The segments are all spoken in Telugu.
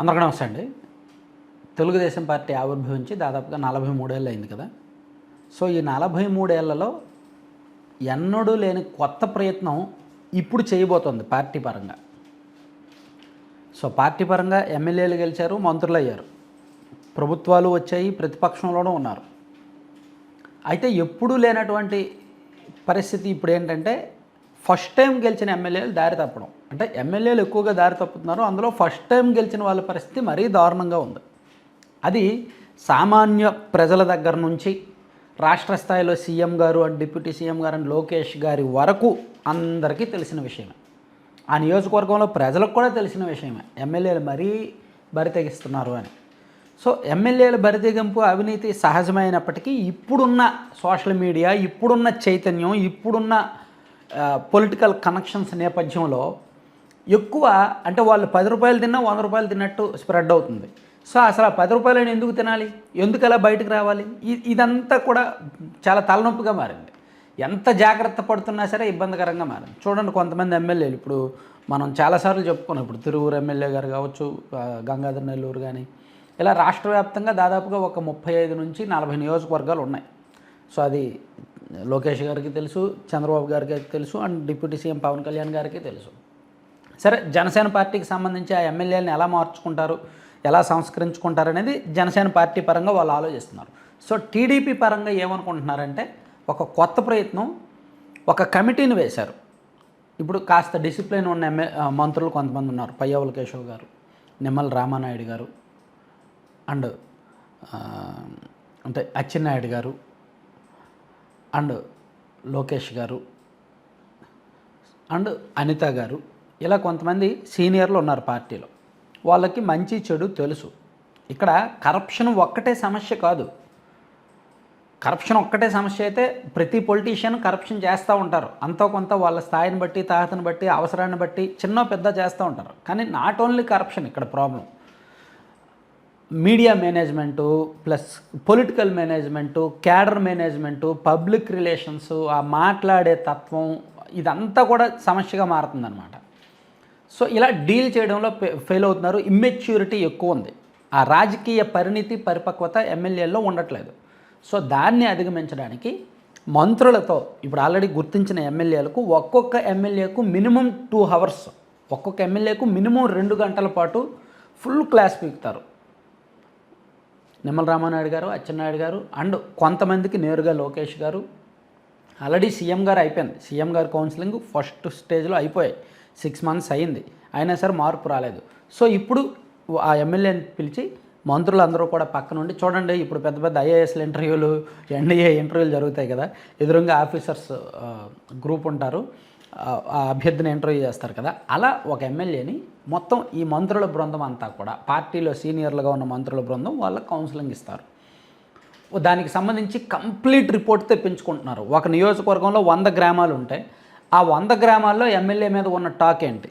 అందరికీ నమస్తే అండి. తెలుగుదేశం పార్టీ ఆవిర్భవించి దాదాపుగా నలభై మూడేళ్ళు అయింది కదా. సో ఈ నలభై మూడేళ్ళలో ఎన్నడూ లేని కొత్త ప్రయత్నం ఇప్పుడు చేయబోతోంది పార్టీ పరంగా. సో పార్టీ పరంగా ఎమ్మెల్యేలు గెలిచారు మంత్రులు అయ్యారు. ప్రభుత్వాలు వచ్చాయి ప్రతిపక్షంలోనూ ఉన్నారు. అయితే ఎప్పుడూ లేనటువంటి పరిస్థితి ఇప్పుడు ఏంటంటే ఫస్ట్ టైం గెలిచిన ఎమ్మెల్యేలు దారి తప్పడం. అంటే ఎమ్మెల్యేలు ఎక్కువగా దారి తప్పుతున్నారు. అందులో ఫస్ట్ టైం గెలిచిన వాళ్ళ పరిస్థితి మరీ దారుణంగా ఉంది. అది సామాన్య ప్రజల దగ్గర నుంచి రాష్ట్ర స్థాయిలో సీఎం గారు అండ్ డిప్యూటీ సీఎం గారు అండ్ లోకేష్ గారి వరకు అందరికీ తెలిసిన విషయమే. ఆ నియోజకవర్గంలో ప్రజలకు కూడా తెలిసిన విషయమే. ఎమ్మెల్యేలు మరీ బరి తెగిస్తున్నారు అని. సో ఎమ్మెల్యేల బరితెగింపు అవినీతి సహజమైనప్పటికీ ఇప్పుడున్న సోషల్ మీడియా ఇప్పుడున్న చైతన్యం ఇప్పుడున్న పొలిటికల్ కనెక్షన్స్ నేపథ్యంలో ఎక్కువ అంటే వాళ్ళు పది రూపాయలు తిన్నా వంద రూపాయలు తిన్నట్టు స్ప్రెడ్ అవుతుంది. సో అసలు ఆ పది రూపాయలను ఎందుకు తినాలి? ఎందుకు అలా బయటకు రావాలి? ఇదంతా కూడా చాలా తలనొప్పిగా మారింది. ఎంత జాగ్రత్త పడుతున్నా సరే ఇబ్బందికరంగా మారింది. చూడండి కొంతమంది ఎమ్మెల్యేలు ఇప్పుడు మనం చాలాసార్లు చెప్పుకున్నాం. ఇప్పుడు తిరువురు ఎమ్మెల్యే గారు కావచ్చు గంగాధర్ నెల్లూరు కానీ ఇలా రాష్ట్ర వ్యాప్తంగా దాదాపుగా ఒక ముప్పై ఐదు నుంచి నలభై నియోజకవర్గాలు ఉన్నాయి. సో అది లోకేష్ గారికి తెలుసు చంద్రబాబు గారికి తెలుసు and deputy CM Pawan Kalyan గారికి తెలుసు. సరే జనసేన పార్టీకి సంబంధించి ఆ ఎమ్మెల్యేలను ఎలా మార్చుకుంటారు ఎలా సంస్కరించుకుంటారు అనేది జనసేన పార్టీ పరంగా వాళ్ళు ఆలోచిస్తున్నారు. సో టీడీపీ పరంగా ఏమనుకుంటున్నారంటే ఒక కొత్త ప్రయత్నం ఒక కమిటీని వేశారు. ఇప్పుడు కాస్త డిసిప్లిన్ ఉన్న ఎమ్మె మంత్రులు కొంతమంది ఉన్నారు. పయ్యవుల కేశవ్ గారు నిమ్మల రామానాయుడు గారు అండ్ అంటే అచ్చెన్నాయుడు గారు అండ్ లోకేష్ గారు అండ్ అనిత గారు ఇలా కొంతమంది సీనియర్లు ఉన్నారు పార్టీలో. వాళ్ళకి మంచి చెడు తెలుసు. ఇక్కడ కరప్షన్ ఒక్కటే సమస్య కాదు. కరప్షన్ ఒక్కటే సమస్య అయితే ప్రతి పొలిటీషియన్ కరప్షన్ చేస్తూ ఉంటారు. అంతో కొంత వాళ్ళ స్థాయిని బట్టి తాహతను బట్టి అవసరాన్ని బట్టి చిన్న పెద్ద చేస్తూ ఉంటారు. కానీ నాట్ ఓన్లీ కరప్షన్ ఇక్కడ problem media management plus political management cadre management public relations ఆ మాట్లాడే తత్వం ఇదంతా కూడా సమస్యగా మారుతుందన్నమాట. సో ఇలా డీల్ చేయడంలో ఫె- ఫెయిల్ అవుతున్నారు. ఇమ్మెచ్యూరిటీ ఎక్కువ ఉంది. ఆ రాజకీయ పరిణితి పరిపక్వత ఎమ్మెల్యేల్లో ఉండట్లేదు. సో దాన్ని అధిగమించడానికి మంత్రులతో ఇప్పుడు ఆల్రెడీ గుర్తించిన ఎమ్మెల్యేలకు ఒక్కొక్క ఎమ్మెల్యేకు మినిమం టూ అవర్స్ ఒక్కొక్క ఎమ్మెల్యేకు మినిమం రెండు గంటల పాటు ఫుల్ క్లాస్ పీకుతారు. నిమ్మల రామానాయుడు గారు అచ్చెన్నాయుడు గారు అండ్ కొంతమందికి నేరుగా లోకేష్ గారు. ఆల్రెడీ సీఎం గారు అయిపోయింది. సీఎం గారు కౌన్సిలింగ్ ఫస్ట్ స్టేజ్లో అయిపోయాయి. సిక్స్ మంత్స్ అయింది అయినా సరే మార్పు రాలేదు. సో ఇప్పుడు ఆ ఎమ్మెల్యేని పిలిచి మంత్రులందరూ కూడా పక్క నుండి చూడండి ఇప్పుడు పెద్ద పెద్ద ఐఏఎస్ల ఇంటర్వ్యూలు ఎన్డీఏ ఇంటర్వ్యూలు జరుగుతాయి కదా ఎదురుగా ఆఫీసర్స్ గ్రూప్ ఉంటారు. ఆ ఆ అభ్యర్థిని ఇంటర్వ్యూ చేస్తారు కదా. అలా ఒక ఎమ్మెల్యేని మొత్తం ఈ మంత్రుల బృందం అంతా కూడా పార్టీలో సీనియర్లుగా ఉన్న మంత్రుల బృందం వాళ్ళకి కౌన్సిలింగ్ ఇస్తారు. దానికి సంబంధించి కంప్లీట్ రిపోర్ట్ తెప్పించుకుంటున్నారు. ఒక నియోజకవర్గంలో వంద గ్రామాలు ఉంటాయి ఆ వంద గ్రామాల్లో ఎమ్మెల్యే మీద ఉన్న టాక్ ఏంటి?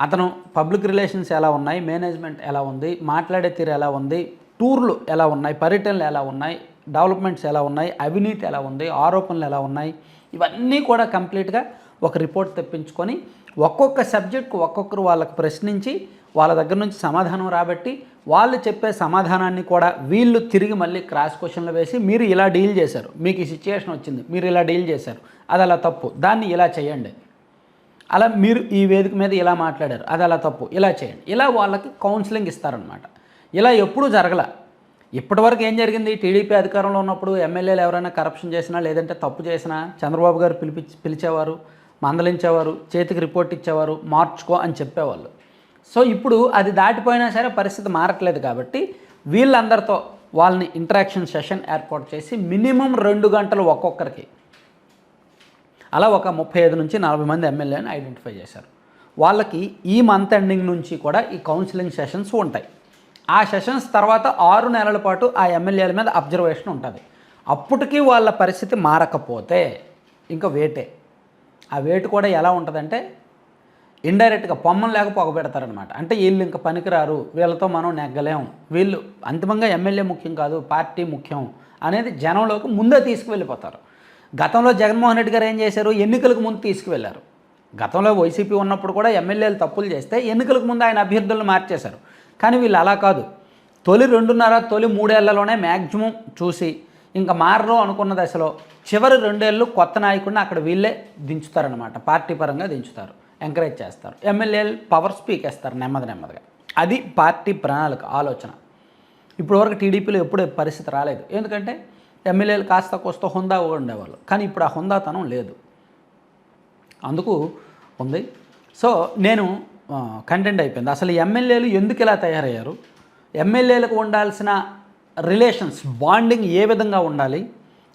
అతను పబ్లిక్ రిలేషన్స్ ఎలా ఉన్నాయి? మేనేజ్మెంట్ ఎలా ఉంది? మాట్లాడే తీరు ఎలా ఉంది? టూర్లు ఎలా ఉన్నాయి? పర్యటనలు ఎలా ఉన్నాయి? డెవలప్మెంట్స్ ఎలా ఉన్నాయి? అవినీతి ఎలా ఉంది? ఆరోపణలు ఎలా ఉన్నాయి? ఇవన్నీ కూడా కంప్లీట్గా ఒక రిపోర్ట్ తెప్పించుకొని ఒక్కొక్క సబ్జెక్ట్కు ఒక్కొక్కరు వాళ్ళకు ప్రశ్నించి వాళ్ళ దగ్గర నుంచి సమాధానం రాబట్టి వాళ్ళు చెప్పే సమాధానాన్ని కూడా వీళ్ళు తిరిగి మళ్ళీ క్రాస్ క్వశ్చన్లు వేసి మీరు ఇలా డీల్ చేశారు మీకు ఈ సిచ్యుయేషన్ వచ్చింది మీరు ఇలా డీల్ చేశారు అది అలా తప్పు దాన్ని ఇలా చేయండి. అలా మీరు ఈ వేదిక మీద ఇలా మాట్లాడారు అది అలా తప్పు ఇలా చేయండి. ఇలా వాళ్ళకి కౌన్సిలింగ్ ఇస్తారనమాట ఇలా ఎప్పుడూ జరగల. ఇప్పటివరకు ఏం జరిగింది? టీడీపీ అధికారంలో ఉన్నప్పుడు ఎమ్మెల్యేలు ఎవరైనా కరప్షన్ చేసినా లేదంటే తప్పు చేసినా చంద్రబాబు గారు పిలిపి పిలిచేవారు మందలించేవారు చేతికి రిపోర్ట్ ఇచ్చేవారు మార్చుకో అని చెప్పేవాళ్ళు. సో ఇప్పుడు అది దాటిపోయినా సరే పరిస్థితి మారట్లేదు కాబట్టి వీళ్ళందరితో వాళ్ళని ఇంటరాక్షన్ సెషన్ ఏర్పాటు చేసి మినిమం రెండు గంటలు ఒక్కొక్కరికి. అలా ఒక ముప్పై ఐదు నుంచి నలభై మంది ఎమ్మెల్యేని ఐడెంటిఫై చేశారు. వాళ్ళకి ఈ మంత్ ఎండింగ్ నుంచి కూడా ఈ కౌన్సిలింగ్ సెషన్స్ ఉంటాయి. ఆ సెషన్స్ తర్వాత ఆరు నెలల పాటు ఆ ఎమ్మెల్యేల మీద అబ్జర్వేషన్ ఉంటుంది. అప్పటికీ వాళ్ళ పరిస్థితి మారకపోతే ఇంకా వేటే. ఆ వేటు కూడా ఎలా ఉంటుందంటే ఇండైరెక్ట్గా పొమ్మం లేక పొగబెడతారనమాట అంటే వీళ్ళు ఇంకా పనికిరారు వీళ్ళతో మనం నెగ్గలేం వీళ్ళు అంతిమంగా ఎమ్మెల్యే ముఖ్యం కాదు పార్టీ ముఖ్యం అనేది జనంలోకి ముందే తీసుకువెళ్ళిపోతారు. గతంలో జగన్మోహన్ రెడ్డి గారు ఏం చేశారు? ఎన్నికలకు ముందు తీసుకువెళ్ళారు గతంలో వైసీపీ ఉన్నప్పుడు కూడా ఎమ్మెల్యేలు తప్పులు చేస్తే ఎన్నికలకు ముందు ఆయన అభ్యర్థులను మార్చేశారు. కానీ వీళ్ళు అలా కాదు. తొలి రెండున్నర తొలి మూడేళ్ళలోనే మ్యాక్సిమం చూసి ఇంకా మారరు అనుకున్న దశలో చివరి రెండేళ్ళు కొత్త నాయకుడిని అక్కడ వీళ్ళే దించుతారనమాట పార్టీ పరంగా దించుతారు. ఎంకరేజ్ చేస్తారు. ఎమ్మెల్యేలు పవర్ స్పీకేస్తారు నెమ్మది నెమ్మదిగా. అది పార్టీ ప్రణాళిక ఆలోచన. ఇప్పటివరకు టీడీపీలో ఎప్పుడూ పరిస్థితి రాలేదు. ఎందుకంటే ఎమ్మెల్యేలు కాస్త కోస్త హుందా ఉండేవాళ్ళు. కానీ ఇప్పుడు ఆ హుందాతనం లేదు. అందుకు ఉంది. సో నేను కంటెంట్ అయిపోయింది. అసలు ఎమ్మెల్యేలు ఎందుకు ఇలా తయారయ్యారు? ఎమ్మెల్యేలకు ఉండాల్సిన రిలేషన్స్ బాండింగ్ ఏ విధంగా ఉండాలి?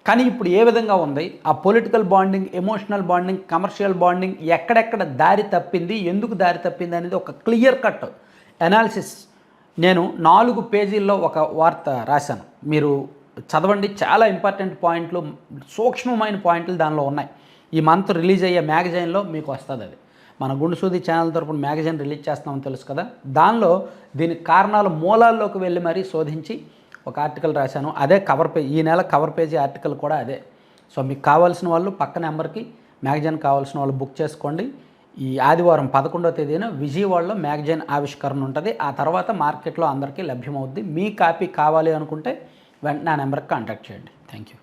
కానీ ఇప్పుడు ఏ విధంగా ఉంది? ఆ political bonding emotional bonding commercial bonding ఎక్కడెక్కడ దారి తప్పింది? ఎందుకు దారి తప్పింది అనేది ఒక క్లియర్ కట్ అనాలిసిస్ నేను నాలుగు పేజీల్లో ఒక వార్త రాశాను. మీరు చదవండి. చాలా ఇంపార్టెంట్ పాయింట్లు సూక్ష్మమైన పాయింట్లు దానిలో ఉన్నాయి. ఈ మంత్ రిలీజ్ అయ్యే మ్యాగజైన్లో మీకు వస్తుంది అది. మన గుండుసూది ఛానల్ తరపున మ్యాగజైన్ రిలీజ్ చేస్తామని తెలుసు కదా. దానిలో దీని కారణాలు మూలాల్లోకి వెళ్ళి మరీ శోధించి ఒక ఆర్టికల్ రాశాను. అదే కవర్ పేజ్ ఈ నెల కవర్ పేజీ ఆర్టికల్ కూడా అదే. సో మీకు కావాల్సిన వాళ్ళు పక్క నెంబర్కి మ్యాగజైన్ కావాల్సిన వాళ్ళు బుక్ చేసుకోండి. ఈ ఆదివారం పదకొండో తేదీన విజయవాడలో మ్యాగజైన్ ఆవిష్కరణ ఉంటుంది. ఆ తర్వాత మార్కెట్లో అందరికీ లభ్యమవుద్ది. మీ కాపీ కావాలి అనుకుంటే వెంటనే ఆ నెంబర్కి కాంటాక్ట్ చేయండి. Thank you